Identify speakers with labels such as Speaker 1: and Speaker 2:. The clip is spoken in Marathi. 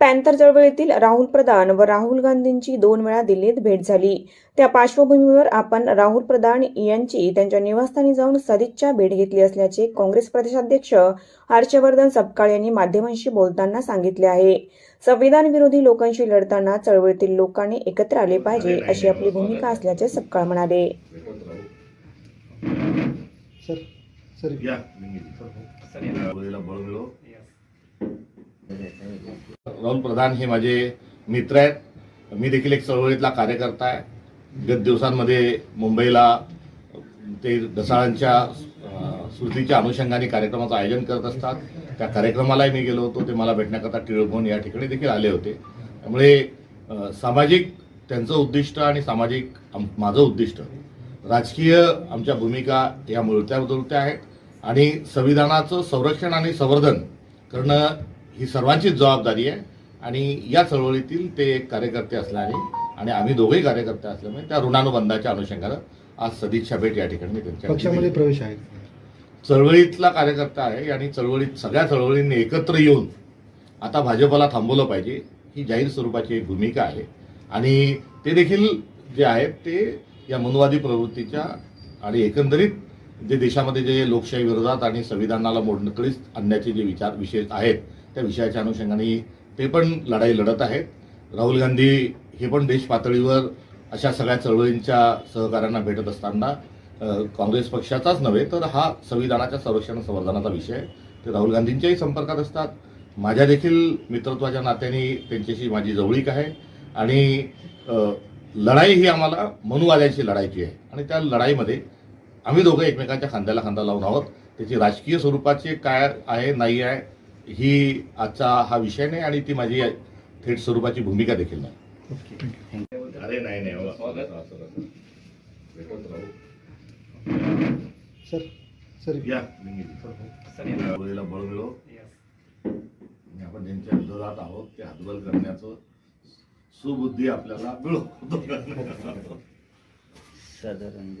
Speaker 1: पॅन्थर चळवळीतील राहुल प्रधान व राहुल गांधींची दोन वेळा दिल्लीत भेट झाली. त्या पार्श्वभूमीवर आपण राहुल प्रधान यांची त्यांच्या निवासस्थानी जाऊन सदिच्छा भेट घेतली असल्याचे काँग्रेस प्रदेशाध्यक्ष हर्षवर्धन सपकाळ यांनी माध्यमांशी बोलताना सांगितले आहे. संविधान विरोधी लोकांशी लढताना चळवळीतील लोकांनी एकत्र आले पाहिजे अशी आपली भूमिका असल्याचे सपकाळ म्हणाले.
Speaker 2: Sir sir.
Speaker 3: राहुल प्रधान हे माझे मित्र आहेत. मी देखील एक चळवळीतला कार्यकर्ता आहे. गत दिवसांमध्ये मुंबईला ते ढसाळांच्या स्मृतीच्या अनुषंगाने कार्यक्रमाचं आयोजन करत असतात. त्या कार्यक्रमालाही मी गेलो होतो. ते मला भेटण्याकरता टिळकभवन या ठिकाणी देखील आले होते. त्यामुळे सामाजिक त्यांचं उद्दिष्ट आणि सामाजिक माझं उद्दिष्ट राजकीय आमच्या भूमिका या मुळत्या बदलत्या आहेत. आणि संविधानाचं संरक्षण आणि संवर्धन करणं ही सर्वांचीच जबाबदारी आहे. आणि या चळवळीतील ते एक कार्यकर्ते असल्याने आणि आम्ही दोघेही कार्यकर्ते असल्यामुळे त्या ऋणानुबंधाच्या अनुषंगानं आज सदिच्छा भेट या ठिकाणी मी त्यांच्या
Speaker 2: पक्षामध्ये प्रवेश आहे.
Speaker 3: चळवळीतला कार्यकर्ता आहे आणि चळवळीत सगळ्या चळवळींनी एकत्र येऊन आता भाजपला थांबवलं पाहिजे ही जाहीर स्वरूपाची एक भूमिका आहे. आणि ते देखील जे आहेत ते या मनुवादी प्रवृत्तीच्या आणि एकंदरीत जे देशामध्ये जे लोकशाही विरोधात आणि संविधानाला मोडकळीस आणण्याचे जे विचार विषय आहेत त्या विषयाच्या अनुषंगाने ते पण लढाई लढत आहेत. राहुल गांधी हे पण देश पातळीवर अशा सगळ्या चळवळींच्या सहकाऱ्यांना भेटत असताना काँग्रेस पक्षाचाच नव्हे तर हा संविधानाच्या संरक्षण संवर्धनाचा विषय ते राहुल गांधींच्याही संपर्कात असतात. माझ्या देखील मित्रत्वाच्या नात्याने त्यांच्याशी माझी जवळीक आहे. आणि लढाई ही आम्हाला मनुवाद्यांशी लढायची आहे. आणि त्या लढाईमध्ये आम्ही दोघं एकमेकांच्या खांद्याला खांदा लावून आहोत. त्याची राजकीय स्वरूपाचे काय आहे नाही आहे ही आजचा हा विषय नाही आणि ती माझी थेट स्वरूपाची भूमिका देखील नाही. अरे नाही नाही
Speaker 2: सर सर.
Speaker 3: या बळीला बळ मिळो. आणि आपण ज्यांच्या विरोधात आहोत ते हातबल करण्याचं सुबुद्धी आपल्याला मिळो.
Speaker 4: साधारण